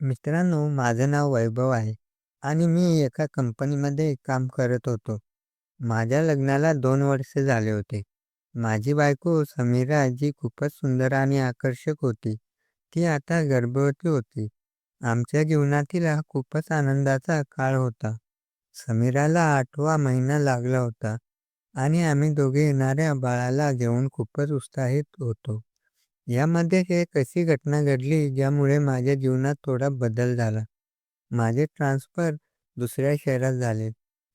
मित्रांनो, माझं नाव वैभव आहे आणि मी एका कंपनीमध्ये काम करत होतो. माझ्या लग्नाला 2 वर्ष झाले होते. माझी बायको समीरा जी खूपच सुंदर आणि आकर्षक होती, ती आता गर्भवती होती. आमच्या जीवनातील हा खूपच आनंदाचा काळ होता. समीराला 8वा महिना लागला होता आणि आम्ही दोघे येणाऱ्या बाळाला घेऊन खूपच उत्साहित होतो. यामध्येच एक अशी घटना घडली ज्यामुळे माझ्या जीवनात थोडा बदल झाला. माझे ट्रान्सफर दुसऱ्या शहरात झाले.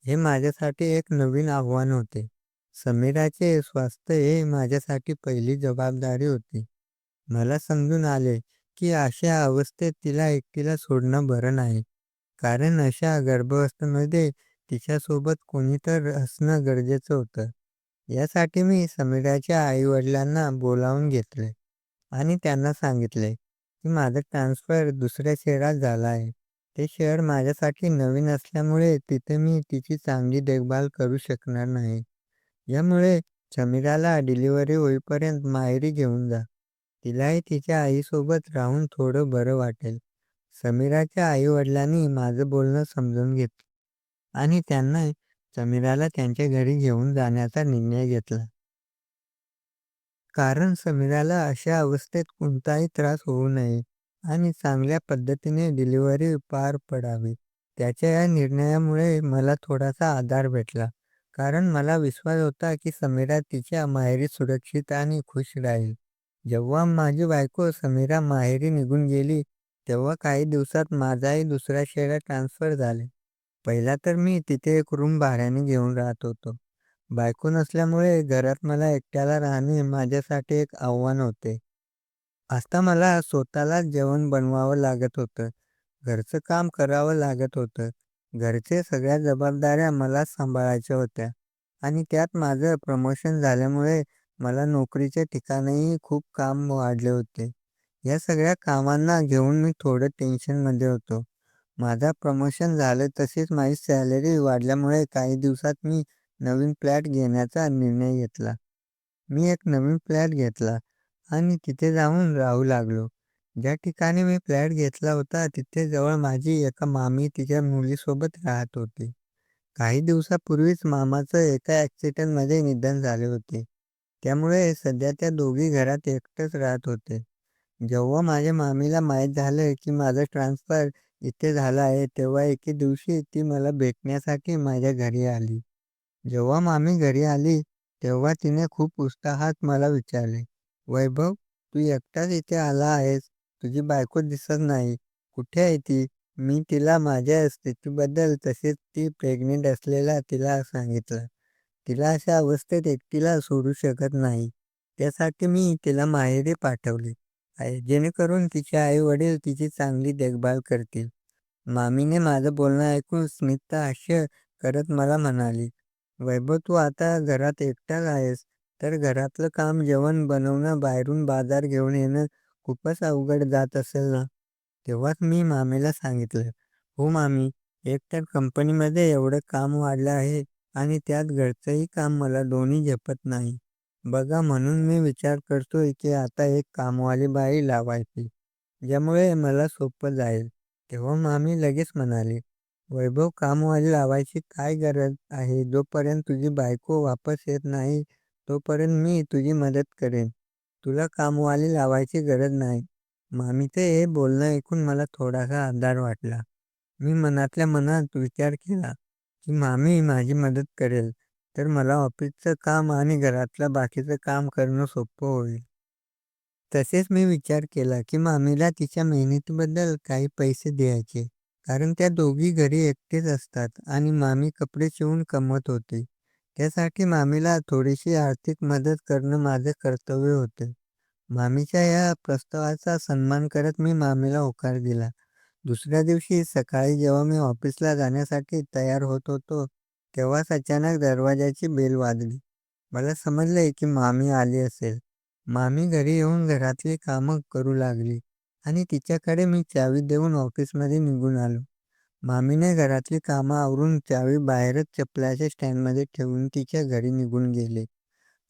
हे माझ्यासाठी एक नवीन आव्हान होते. समीराचे स्वास्थ्य हे माझ्यासाठी पहिली जबाबदारी होती. मला समजून आले की अशा अवस्थेत तिला एकटीला सोडणं बरं नाही. कारण अशा गर्भावस्थेमध्ये तिच्यासोबत कोणीतर असणं गरजेचं होतं. यासाठी मी समीराच्या आई-वडिलांना बोलावून घेतले आणि त्यांना सांगितले की माझं ट्रान्सफर दुसऱ्या शहरात झालं आहे. ते शहर माझ्यासाठी नवीन असल्यामुळे तिथे मी तिची चांगली देखभाल करू शकणार नाही. यामुळे समीराला डिलिव्हरी होईपर्यंत माहेरी घेऊन जा. तिलाही तिच्या आईसोबत राहून थोडं बरं वाटेल. समीराच्या आई-वडिलांनी माझं बोलणं समजून घेतलं आणि त्यांनी समीराला त्यांच्या घरी घेऊन जाण्याचा निर्णय घेतला. कारण समीराला अशा अवस्थेत कोणताही त्रास होऊ नये आणि चांगल्या पद्धतीने डिलिव्हरी पार पडावी. त्याच्या या निर्णयामुळे मला थोडासा आधार भेटला. कारण मला विश्वास होता की समीरा तिच्या माहेरी सुरक्षित आणि खुश राहील. जेव्हा माझी बायको समीरा माहेरी निघून गेली, तेव्हा काही दिवसात माझाही दुसऱ्या शहरात ट्रान्सफर झाले. पहिला तर मी तिथे एक रूम भाड्याने घेऊन राहत होतो. बायको नसल्यामुळे घरात मला एकट्याला राहणे माझ्यासाठी एक आव्हान होते. आता मला स्वतःलाच जेवण बनवावं लागत होतं. घरचं काम करावं लागत होतं. घरचे सगळ्या जबाबदाऱ्या मलाच सांभाळायच्या होत्या आणि त्यात माझं प्रमोशन झाल्यामुळे मला नोकरीच्या ठिकाणीही खूप काम वाढले होते. या सगळ्या कामांना घेऊन मी थोडं टेन्शनमध्ये होतो. माझं प्रमोशन झालं तशीच माझी सॅलरी वाढल्यामुळे काही दिवसात मी नवीन फ्लॅट घेण्याचा निर्णय घेतला. मी एक नवीन फ्लॅट घेतला आणि तिथे जाऊन राहू लागलो. ज्या ठिकाणी मी फ्लॅट घेतला होता तिथे जवळ माझी एका मामी तिच्या मुलीसोबत राहत होती. काही दिवसापूर्वीच मामाचं एका ॲक्सिडेंटमध्ये निधन झाले होते. त्यामुळे सध्या त्या दोघी घरात एकटेच राहत होते. जेव्हा माझ्या मामीला माहीत झालं की माझं ट्रान्सफर इथे झालं आहे, तेव्हा एके दिवशी ती मला भेटण्यासाठी माझ्या घरी आली. जेव्हा मामी घरी आली, तेव्हा तिने खूप उत्साहात मला विचारले, "वैभव, तू एकटाच इथे आला आहेस? तुझी बायको दिसत नाही. कुठे आहे ती?" मी तिला माझ्या स्थितीबद्दल तसेच ती प्रेग्नंट असलेला तिला सांगितलं. तिला अशा अवस्थेत एकटीला सोडू शकत नाही. त्यासाठी मी तिला माहेरी पाठवले आहे, जेणेकरून तिचे आई-वडील तिची चांगली देखभाल करतील. मामीने माझं बोलणं ऐकून स्मित हास्य करत मला म्हणाली, "वैभव, तू आता घरात एकटाच आहेस, तर घरातलं काम, जेवण बनवणं, बाहेरून बाजार घेऊन येणं खूपच अवघड जात असेल ना?" तेव्हाच मी मामीला सांगितलं, "हो मामी, एक तर कंपनीमध्ये एवढं काम वाढलं आहे आणि त्यात घरचंही काम मला दोन्ही झेपत नाही. बघा, म्हणून मी विचार करतोय की आता एक कामवाली बाई लावायची, ज्यामुळे मला सोपं जाईल." तेव्हा मामी लगेच म्हणाली, "वैभव, कामवाली लावायची काय गरज आहे? जोपर्यंत तुझी बायको वापस येत नाही, तोपर्यंत मी तुझी मदत करेन. तुला कामवाली लावायची गरज नाही." मामीचं हे बोलणं ऐकून मला थोडासा आधार वाटला. मी मनातल्या मनात विचार केला की मामी माझी मदत करेल, तर मला ऑफिसचं काम आणि घरातलं बाकीचं काम करणं सोपं होईल. तसेच मी विचार केला की मामीला तिच्या मेहनतीबद्दल काही पैसे द्यायचे, कारण त्या दोघी घरी एकटेच असतात आणि मामी कपडे शिवून कमवत होती. त्यासाठी मामीला थोडीशी आर्थिक मदत करणं माझे कर्तव्य होते मामीच्या या प्रस्तावाचा सन्मान करत मी मामीला होकार दिला. दुसऱ्या दिवशी सकाळी जेव्हा मी ऑफिसला जाण्यासाठी तयार होत होतो, तेव्हाच अचानक दरवाजाची बेल वाजली. मला समजले की मामी आली असेल. मामी घरी येऊन घरातली कामं करू लागली आणि तिच्याकडे मी चावी देऊन ऑफिसमध्ये निघून आलो. मामीने घरातली कामं आवरून चावी बाहेरच चपलाच्या स्टँडमध्ये ठेवून तिच्या घरी निघून गेले.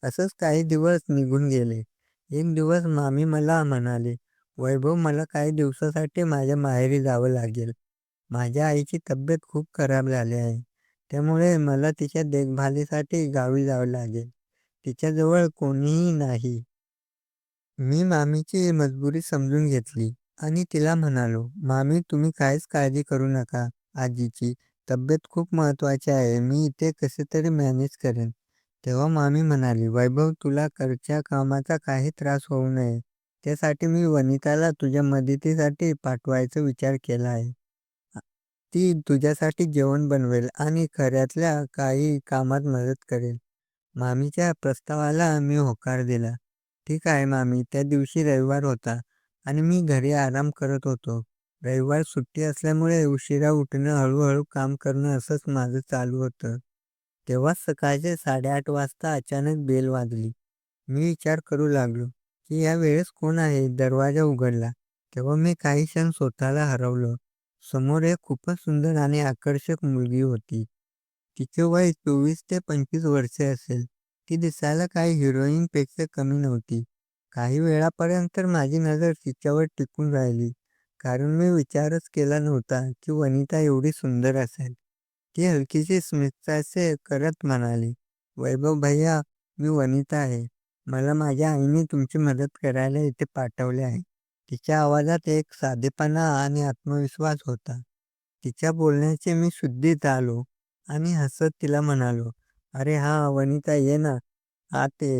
असंच काही दिवस निघून गेले. एक दिवस मामी मला म्हणाली, वैभव मला काही दिवसासाठी माझ्या माहेरी जावं लागेल. माझ्या आईची तब्येत खूप खराब झाली आहे. त्यामुळे मला तिच्या देखभालीसाठी गावी जावं लागेल. तिच्याजवळ कोणीही नाही. मी मामीची मजबुरी समजून घेतली आणि तिला म्हणालो, "मामी तुम्ही काहीच काळजी करू नका आजीची तब्येत खूप महत्त्वाची आहे. मी इथे कसेतरी मॅनेज करेन." तेव्हा मामी म्हणाली, "वैभव तुला घरच्या कामाचा काही त्रास होऊ नये त्यासाठी मी वनिताला तुझ्या मदतीसाठी पाठवायचा विचार केला आहे. ती तुझ्यासाठी जेवण बनवेल आणि घरातल्या काही कामात मदत करेल." मामीच्या प्रस्तावाला मी होकार दिला. "ठीक आहे मामी." त्या दिवशी रविवार होता आणि मी घरी आराम करत होतो. रविवार सुट्टी असल्यामुळे उशिरा उठणं, हळूहळू काम करणं असंच माझं चालू होतं. तेव्हाच सकाळचे 8:30 वाजता अचानक बेल वाजली. मी विचार करू लागलो, की या वेळेस कोण आहे? दरवाजा उघडला तेव्हा मी काही क्षण स्वतःला हरवलो. समोर एक खूपच सुंदर आणि आकर्षक मुलगी होती. तिचे वय चोवीस ते पंचवीस वर्षे असेल. ती दिसायला काही हिरोईनपेक्षा कमी नव्हती. काही वेळापर्यंत तर माझी नजर तिच्यावर टिकून राहिली, कारण मी विचारच केला नव्हता की वनिता एवढी सुंदर असेल. ती हलकीशी स्मितहास्य करत म्हणाली, "वैभव भैया मी वनिता आहे. मला माझ्या आईने तुमची मदत करायला इथे पाठवले आहे." तिच्या आवाजात एक साधेपणा आणि आत्मविश्वास होता. तिच्या बोलण्याचे मी शुद्धीत आलो आणि हसत तिला म्हणालो, "अरे हां वनिता ये ना, आते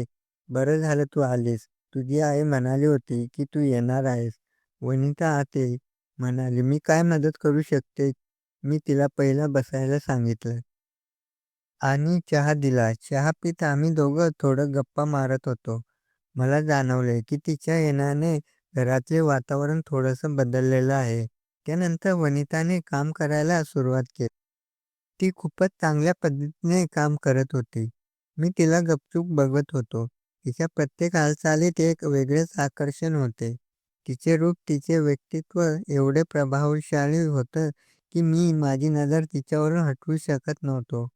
बरं झालं तू आलीस. तुझी आई म्हणाली होती की तू येणार आहेस." वनिता आते म्हणाली, "मी काय मदत करू शकते?" मी तिला पहिला बसायला सांगितलं. आणि चहा दिला. चहा पीत आम्ही दोघं थोडं गप्पा मारत होतो. मला जाणवले की तिच्या येण्याने घरातले वातावरण थोडंसं बदललेलं आहे. त्यानंतर वनिताने काम करायला सुरुवात केली. ती खूपच चांगल्या पद्धतीने काम करत होती. मी तिला गपचूप बघत होतो. तिच्या प्रत्येक हालचालीत एक वेगळेच आकर्षण होते. तिचे रूप, तिचे व्यक्तित्व एवढे प्रभावशाली होतं की मी माझी नजर तिच्यावरून हटवू शकत नव्हतो.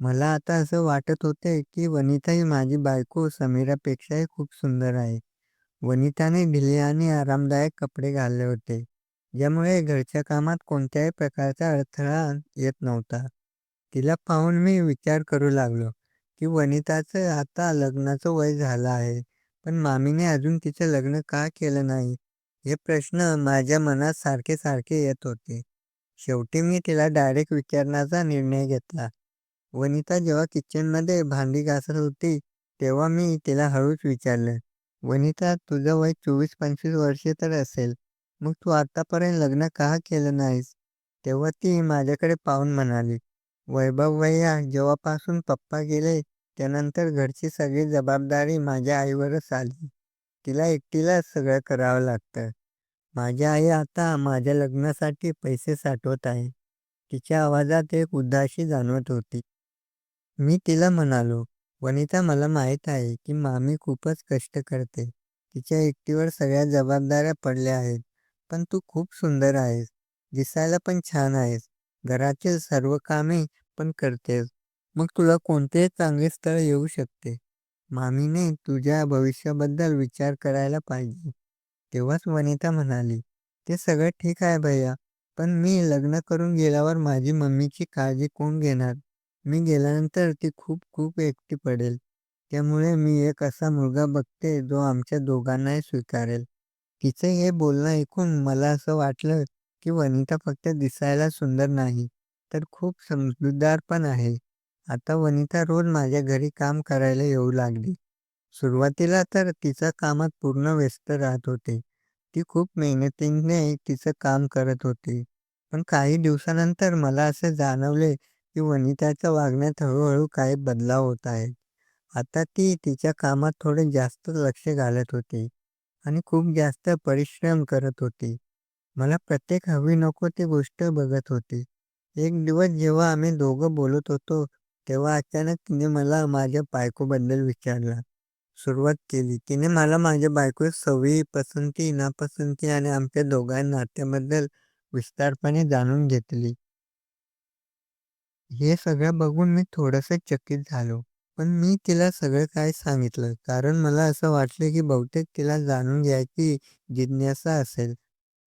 मला आता असं वाटत होते की वनिता ही माझी बायको समीरापेक्षाही खूप सुंदर आहे. वनिताने ढिले आणि आरामदायक कपडे घालले होते, ज्यामुळे घरच्या कामात कोणत्याही प्रकारचा अडथळा येत नव्हता. तिला पाहून मी विचार करू लागलो की वनिताचं आता लग्नाचं वय झालं आहे, पण मामीने अजून तिचं लग्न का केलं नाही? हे प्रश्न माझ्या मनात सारखे सारखे येत होते. शेवटी मी तिला डायरेक्ट विचारण्याचा निर्णय घेतला. वनिता जेव्हा किचनमध्ये भांडी घासत होती, तेव्हा मी तिला हळूच विचारलं, "वनिता, तुझं वय चोवीस-पंचवीस वर्षे तर असेल, मग तू आतापर्यंत लग्न का केलं नाहीस?" तेव्हा ती माझ्याकडे पाहून म्हणाली, "वैभव भैया जेव्हापासून पप्पा गेले त्यानंतर घरची सगळी जबाबदारी माझ्या आईवरच आली. तिला एकटीला सगळं करावं लागतं. माझी आई आता माझ्या लग्नासाठी पैसे साठवत आहे." तिच्या आवाजात एक उदाशी जाणवत होती. मी तिला म्हणालो, "वनिता मला माहीत आहे की मामी खूपच कष्ट करते. तिच्या एकटीवर सगळ्या जबाबदाऱ्या पडल्या आहेत. पण तू खूप सुंदर आहेस. दिसायला पण छान आहेस. घरातील सर्व कामे पण करतेस. मग तुला कोणतेही चांगले स्थळ येऊ शकते. मामीने तुझ्या भविष्याबद्दल विचार करायला पाहिजे." तेव्हाच वनिता म्हणाली, "ते सगळं ठीक आहे भैय्या, पण मी लग्न करून गेल्यावर माझी मम्मीची काळजी कोण घेणार? मी गेल्यानंतर ती खूप खूप एकटी पडेल. त्यामुळे मी एक असा मुलगा बघते जो आमच्या दोघांनाही स्वीकारेल." तिचं हे बोलणं ऐकून मला असं वाटलं की वनिता फक्त दिसायला सुंदर नाही, तर खूप समजूतदार पण आहे. आता वनिता रोज माझ्या घरी काम करायला येऊ लागली. सुरुवातीला तर तिच्या कामात पूर्ण व्यस्त राहत होते. ती खूप मेहनतीने तिचं काम करत होती. पण काही दिवसानंतर मला असं जाणवले की वनिताच्या वागण्यात हळूहळू काही बदलाव होत आहेत. आता ती तिच्या कामात थोडे जास्त लक्ष घालत होती आणि खूप जास्त परिश्रम करत होती. मला प्रत्येक हवी नको ती गोष्ट बघत होती. एक दिवस जेव्हा आम्ही दोघं बोलत होतो, तेव्हा अचानक तिने मला माझ्या बायकोबद्दल विचारला सुरुवात केली. तिने मला माझ्या बायकोच्या सवयी, पसंती, नापसंती आणि आमच्या दोघां नात्याबद्दल विस्तारपणे जाणून घेतली. हे सगळं बघून मी थोडंसं चकित झालो. पण मी तिला सगळं काही सांगितलं, कारण मला असं वाटलं की बहुतेक तिला जाणून घ्यायची जिज्ञासा असेल.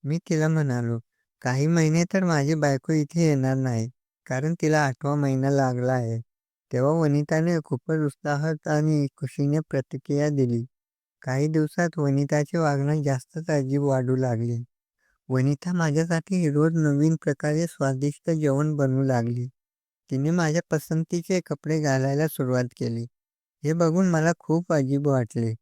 मी तिला म्हणालो, "काही महिने तर माझी बायको इथे येणार नाही, कारण तिला आठवा महिना लागला आहे." तेव्हा वनिताने खूपच उत्साहात आणि खुशीने प्रतिक्रिया दिली. काही दिवसात वनिताचे वागणं जास्तच अजीब वाढू लागले. वनिता माझ्यासाठी रोज नवीन प्रकारे स्वादिष्ट जेवण बनवू लागली. तिने माझ्या पसंतीचे कपडे घालायला सुरुवात केली. हे बघून मला खूप अजीब वाटले.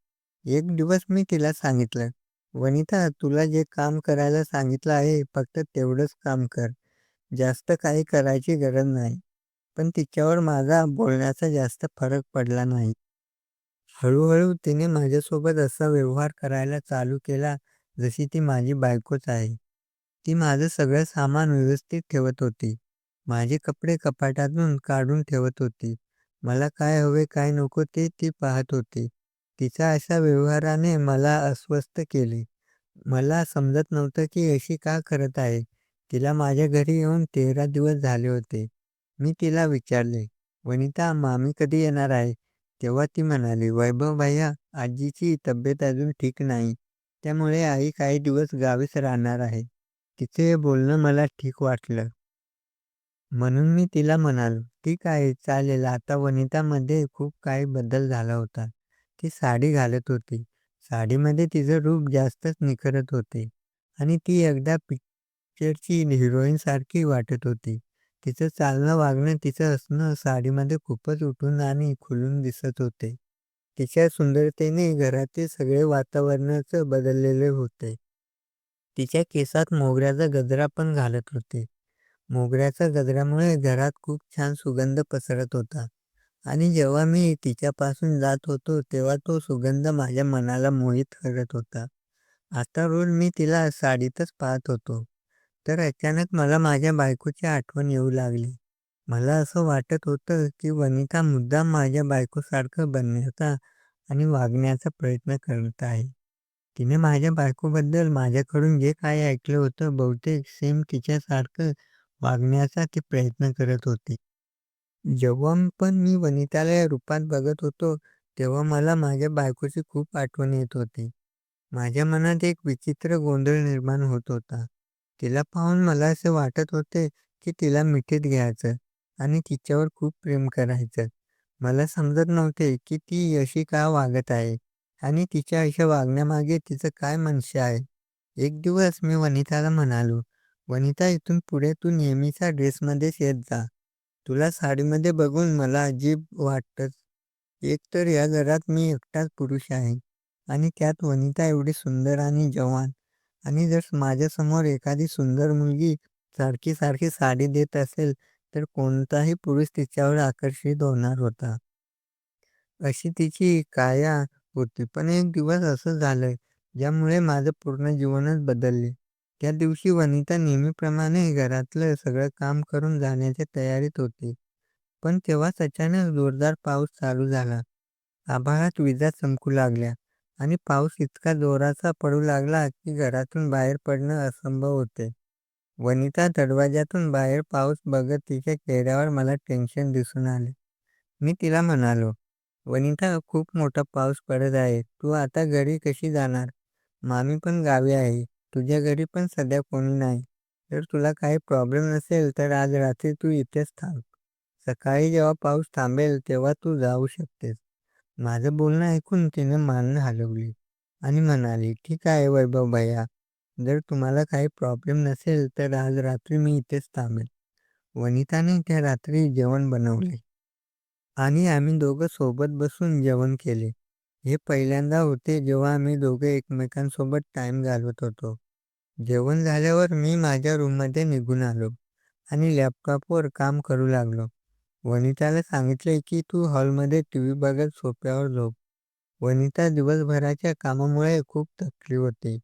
एक दिवस मी तिला सांगितलं, "वनिता, तुला जे काम करायला सांगितलं आहे, फक्त तेवढंच काम कर. जास्त काही करायची गरज नाही." पण तिच्यावर माझा बोलण्याचा जास्त फरक पडला नाही. हळूहळू तिने माझ्यासोबत असा व्यवहार करायला चालू केला, जशी ती माझी बायकोच आहे. ती माझं सगळं सामान व्यवस्थित ठेवत होती. माझे कपडे कपाटातून काढून ठेवत होती. मला काय हवे काय नको ते ती पाहत होती. तिच्या अशा व्यवहाराने मला अस्वस्थ केले. मला समजत नव्हतं की अशी का करत आहे. तिला माझ्या घरी येऊन तेरा दिवस झाले होते. मी तिला विचारले, "वनिता, मामी कधी येणार आहे?" तेव्हा ती म्हणाली, "वैभव भैया, आजीची तब्येत अजून ठीक नाही, त्यामुळे आई काही दिवस गावीच राहणार आहे." तिचे हे बोलणं मला ठीक वाटलं. म्हणून मी तिला म्हणालो, "ठीक आहे, चालेल." आता वनितामध्ये खूप काही बदल झाला होता. ती साडी घालत होती. साडीमध्ये तिचं रूप जास्तच निखरत होते आणि ती एकदा पिक्चरची हिरोईनसारखी वाटत होती. तिचं चालणं वागणं, तिचं हसणं साडीमध्ये खूपच उठून आणि खुलून दिसत होते. तिच्या सुंदरतेने घरातील सगळे वातावरणच बदललेले होते. तिच्या केसात मोगऱ्याचा गजरा पण घालत होती. मोगऱ्याच्या गजऱ्यामुळे घरात खूप छान सुगंध पसरत होता आणि जेव्हा मी तिच्यापासून जात होतो, तेव्हा तो सुगंध माझ्या मनाला मोहित करत होता. आता रोज मी तिला साडीतच पाहत होतो, तर अचानक मला माझ्या बायकोची आठवण येऊ लागली. मला असं वाटत होतं की वनिता मुद्दाम माझ्या बायकोसारखं बनण्याचा आणि वागण्याचा प्रयत्न करत आहे. तिने माझ्या बायकोबद्दल माझ्याकडून जे काही ऐकलं होतं, बहुतेक सेम तिच्यासारखं वागण्याचा ती प्रयत्न करत होती. जेव्हा पण मी वनिताला या रूपात बघत होतो, तेव्हा मला माझ्या बायकोची खूप आठवण येत होती. माझ्या मनात एक विचित्र गोंधळ निर्माण होत होता. तिला पाहून मला असे वाटत होते की तिला मिठीत घ्यायचं आणि तिच्यावर खूप प्रेम करायचं. मला समजत नव्हते की ती अशी का वागत आहे आणि तिच्या अशा वागण्यामागे तिचं काय मनशा आहे. एक दिवस मी वनिताला म्हणालो, "वनिता, इथून पुढे तू नेहमीच्या ड्रेसमध्येच येत जा. तुला साडीमध्ये बघून मला अजीब वाटतं. एकतर या घरात मी एकटाच पुरुष आहे आणि त्यात वनिता एवढी सुंदर आणि जवान आणि जर माझ्यासमोर एखादी सुंदर मुलगी सारखी सारखी साडी देत असेल, तर कोणताही पुरुष तिच्यावर आकर्षित होणार होता." अशी तिची काया होती. पण एक दिवस असं झालं, ज्यामुळे माझं पूर्ण जीवनच बदलले. त्या दिवशी वनिता नेहमीप्रमाणे घरातलं सगळं काम करून जाण्याच्या तयारीत होती. पण तेव्हाच अचानक जोरदार पाऊस चालू झाला. आभाळात विजा चमकू लागल्या आणि पाऊस इतका जोराचा पडू लागला की घरातून बाहेर पडणं असंभव होते. वनिता दरवाजातून बाहेर पाऊस बघत तिच्या चेहऱ्यावर मला टेन्शन दिसून आले. मी तिला म्हणालो, "वनिता, खूप मोठा पाऊस पडत आहे. तू आता घरी कशी जाणार? मामी पण गावी आहे. तुझ्या घरी पण सध्या कोणी नाही. जर तुला काही प्रॉब्लेम नसेल तर आज रात्री तू इथेच थांब. सकाळी जेव्हा पाऊस थांबेल तेव्हा तू जाऊ शकतेस." माझं बोलणं ऐकून तिने मान हलवली आणि म्हणाली, "ठीक आहे वैभव भैया जर तुम्हाला काही प्रॉब्लेम नसेल तर आज रात्री मी इथेच थांबेन." वनिताने त्या रात्री जेवण बनवले आणि आम्ही दोघं सोबत बसून जेवण केले. हे पहिल्यांदा होते जेव्हा आम्ही दोघे एकमेकांसोबत टाइम घालवत होतो. जेवण झाल्यावर मी माझ्या रूममध्ये निघून आलो आणि लॅपटॉपवर काम करू लागलो. वनिताला सांगितले की तू हॉलमध्ये टीव्ही बघत सोफ्यावर झोप. वनिता दिवसभराच्या कामामुळे खूप थकली होती.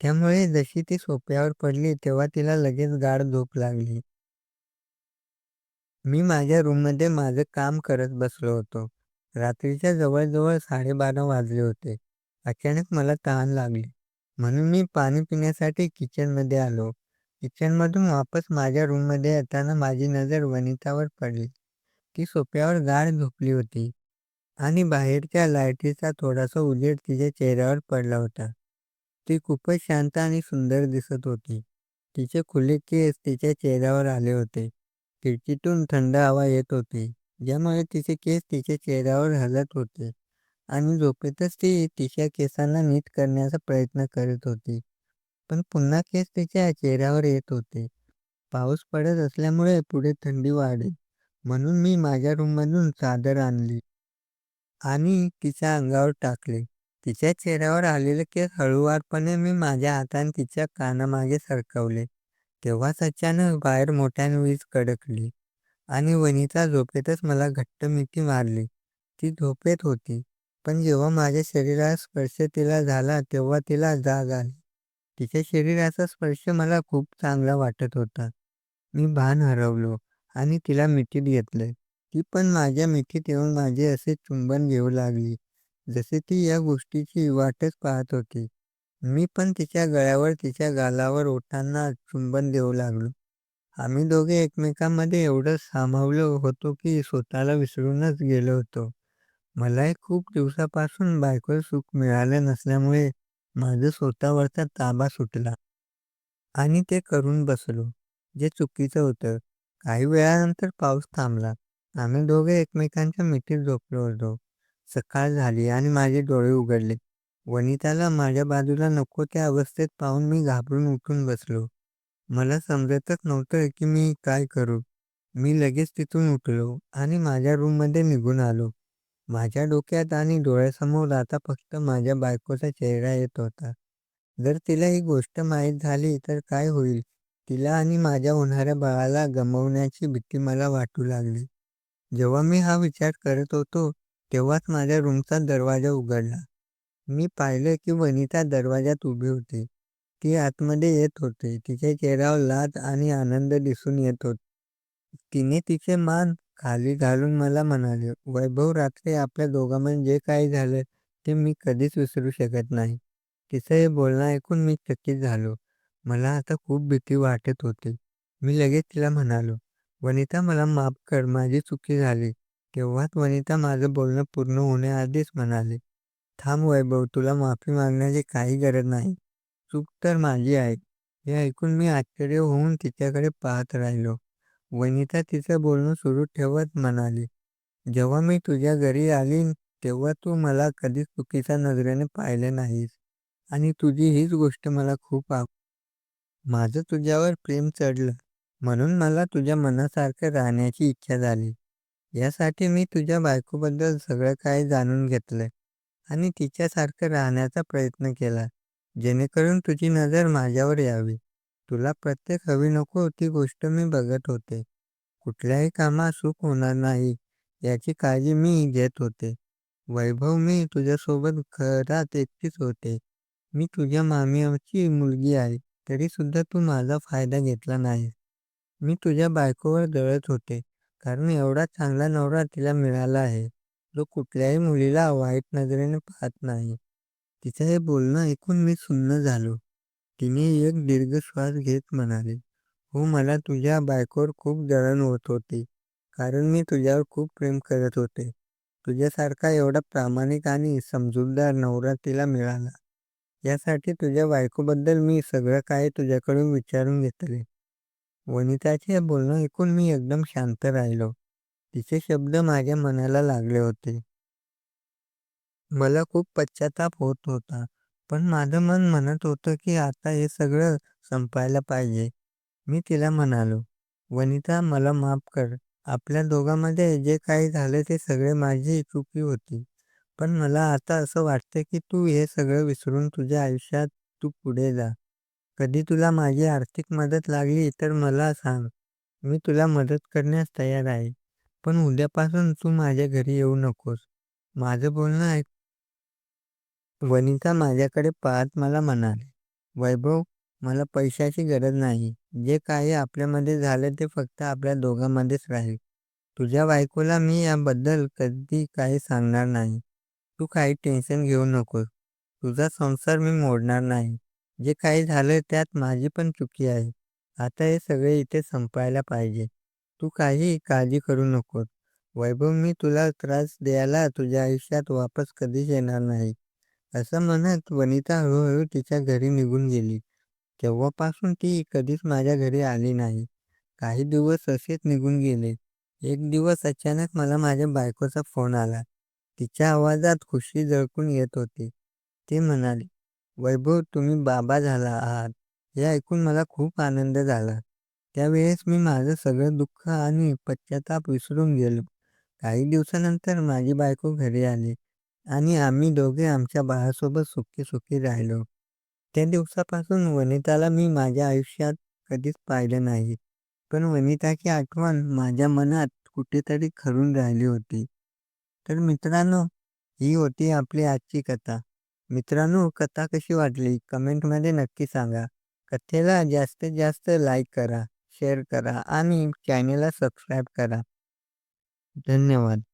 त्यामुळे जशी ती सोफ्यावर पडली तेव्हा तिला लगेच गाढ झोप लागली. मी माझ्या रूममध्ये माझं काम करत बसलो होतो. रात्रीच्या जवळजवळ साडेबारा वाजले होते. अचानक मला तहान लागली, म्हणून मी पाणी पिण्यासाठी किचनमध्ये आलो. किचनमधून वापस माझ्या रूममध्ये येताना माझी नजर वनितावर पडली. ती सोफ्यावर गाढ झोपली होती. आणि बाहेरच्या लाईटीचा थोडासा उजेड तिच्या चेहऱ्यावर पडला होता. ती खूपच शांत आणि सुंदर दिसत होती. तिचे खुले केस तिच्या चेहऱ्यावर आले होते. खिडकीतून थंड हवा येत होती, ज्यामुळे तिचे केस तिच्या चेहऱ्यावर हलत होते आणि झोपेतच ती तिच्या केसांना नीट करण्याचा प्रयत्न करत होती. पण पुन्हा केस तिच्या चेहऱ्यावर येत होते. पाऊस पडत असल्यामुळे पुढे थंडी वाढेल म्हणून मी माझ्या रूममधून चादर आणली आणि तिच्या अंगावर टाकले. तिच्या चेहऱ्यावर आलेले केस हळूवारपणे मी माझ्या हाताने तिच्या कानामागे सरकवले. तेव्हाच अचानक बाहेर मोठ्याने वीज कडकली आणि वनिता झोपेतच मला घट्ट मिठी मारली. ती झोपेत होती, पण जेव्हा माझ्या शरीराचा स्पर्श तिला झाला तेव्हा तिला जाग आली. तिच्या शरीराचा स्पर्श मला खूप चांगला वाटत होता. मी भान हरवलो आणि तिला मिठीत घेतले. ती पण माझ्या मिठीत येऊन माझे असे चुंबन घेऊ लागली, जसे ती या गोष्टीची वाटच पाहत होती. मी पण तिच्या गळ्यावर, तिच्या गालावर, ओठांना चुंबन देऊ लागलो. आम्ही दोघे एकमेकांमध्ये एवढं सामावलो होतो की स्वतःला विसरूनच गेलो होतो. मलाही खूप दिवसापासून बायकोचं सुख मिळालं नसल्यामुळे माझा स्वतःवरचा ताबा सुटला. आणि ते करून बसलो, जे चुकीचं होतं. काही वेळानंतर पाऊस थांबला. आम्ही दोघे एकमेकांच्या मिठीत झोपलो होतो. सकाळ झाली आणि माझे डोळे उघडले. वनिताला माझ्या बाजूला नको त्या अवस्थेत पाहून मी घाबरून उठून बसलो. मला समजतच नव्हतं की मी काय करू. मी लगेच तिथून उठलो आणि माझ्या रूममध्ये निघून आलो. माझ्या डोक्यात आणि डोळ्यासमोर आता फक्त माझ्या बायकोचा चेहरा येत होता. जर तिला ही गोष्ट माहीत झाली तर काय होईल? तिला आणि माझ्या होणाऱ्या बाळाला गमावण्याची भीती मला वाटू लागली. जेव्हा मी हा विचार करत होतो, तेव्हाच माझ्या रूमचा दरवाजा उघडला. मी पाहिलं की वनिता दरवाजात उभी होती. ती आतमध्ये येत होती. तिच्या चेहऱ्यावर लाज आणि आनंद दिसून येत होता. तिने तिचे मान खाली घालून मला म्हणाली, "वैभव, रात्री आपल्या दोघांमध्ये जे काही झालं ते मी कधीच विसरू शकत नाही." तिचं हे बोलणं ऐकून मी चकित झालो. मला आता खूप भीती वाटत होती. मी लगेच तिला म्हणालो, "वनिता, मला माफ कर. माझी चुकी झाली." तेव्हाच वनिता माझं बोलणं पूर्ण होण्याआधीच म्हणाली, "थांब वैभव, तुला माफी मागण्याची काही गरज नाही. चूक तर माझी आहे." हे ऐकून मी आश्चर्य होऊन तिच्याकडे पाहत राहिलो. वनिता तिचं बोलणं सुरू ठेवत म्हणाली, "जेव्हा मी तुझ्या घरी आली तेव्हा तू मला कधीच चुकीच्या नजरेने पाहिले नाहीस आणि तुझी हीच गोष्ट मला खूप आव माझं तुझ्यावर प्रेम चढलं म्हणून मला तुझ्या मनासारखं राहण्याची इच्छा झाली. यासाठी मी तुझ्या बायकोबद्दल सगळं काही जाणून घेतलं आणि तिच्यासारखं राहण्याचा प्रयत्न केला, जेणेकरून तुझी नजर माझ्यावर यावी. तुला प्रत्येक हवी नको ती गोष्ट मी बघत होते. कुठल्याही कामात सुख होणार नाही याची काळजी मी घेत होते. वैभव, मी तुझ्यासोबत घरात एकटीच होते. मी तुझ्या मामीची मुलगी आहे, तरीसुद्धा तू माझा फायदा घेतला नाही मी तुझ्या बायकोवर जळत होते, कारण एवढा चांगला नवरा तिला मिळाला आहे, जो कुठल्याही मुलीला वाईट नजरेने पाहत नाही. तिचं हे बोलणं ऐकून मी सुन्न झालो. तिने एक दीर्घ श्वास घेत म्हणाली, "हो, मला तुझ्या बायकोवर खूप जळण होत होती, कारण मी तुझ्यावर खूप प्रेम करत होते. तुझ्यासारखा एवढा प्रामाणिक आणि समजूतदार नवरा तिला मिळाला, यासाठी तुझ्या बायकोबद्दल मी सगळं काही तुझ्याकडून विचारून घेतले." वनिताचे हे बोलणं ऐकून मी एकदम शांत राहिलो. तिचे शब्द माझ्या मनाला लागले होते. मला खूप पश्चाताप होत होता, पण माझं मन म्हणत होतं की आता हे सगळं संपायला पाहिजे. मी तिला म्हणालो, "वनिता, मला माफ कर. आपल्या दोघांमध्ये जे काही झालं ते सगळे माझी चुकी होती. पण मला आता असं वाटतं की तू हे सगळं विसरून तुझ्या आयुष्यात तू पुढे जा. कधी तुला माझी आर्थिक मदत लागली तर मला सांग. मी तुला मदत करण्यास तयार आहे. पण उद्यापासून तू माझ्या घरी येऊ नकोस." माझं बोलणं ऐकून वनिता माझ्याकडे पाहत मला म्हणाली, "वैभव, मला पैशाची गरज नाही. जे काही आपल्यामध्ये झालं ते फक्त आपल्या दोघांमध्येच राहील. तुझ्या बायकोला मी याबद्दल कधी काही सांगणार नाही. तू काही टेन्शन घेऊ नकोस. तुझा संसार मी मोडणार नाही. जे काही झालं त्यात माझी पण चुकी आहे. आता हे सगळे इथे संपायला पाहिजे. तू काही काळजी करू नकोस. वैभव मी तुला त्रास द्यायला तुझ्या आयुष्यात वापस कधीच येणार नाही असं म्हणत वनिता हळूहळू तिच्या घरी निघून गेली. तेव्हापासून ती कधीच माझ्या घरी आली नाही. काही दिवस असेच निघून गेले. एक दिवस अचानक मला माझ्या बायकोचा फोन आला. तिच्या आवाजात खुशी झळकून येत होती. ती म्हणाली वैभव तुम्ही बाबा झाला आहात. हे ऐकून मला खूप आनंद झाला. त्यावेळेस मी माझं सगळं दुःख आणि पश्चाताप विसरून गेलो. काही दिवसानंतर माझी बायको घरी आली. आणि आम्ही दोघे आमच्या बाळासोबत सुखी सुखी राहिलो. त्या दिवसापासून वनिताला मी माझ्या आयुष्यात कधीच पाहिलं नाही. पण वनिताची आठवण माझ्या मनात कुठेतरी खरून राहिली होती. तर मित्रांनो ही होती आपली आजची कथा. मित्रांनो कथा कशी वाटली? कमेंटमध्ये नक्की सांगा. कथेला जास्तीत जास्त लाईक करा शेअर करा आणि चॅनेलला सबस्क्राईब करा. धन्यवाद.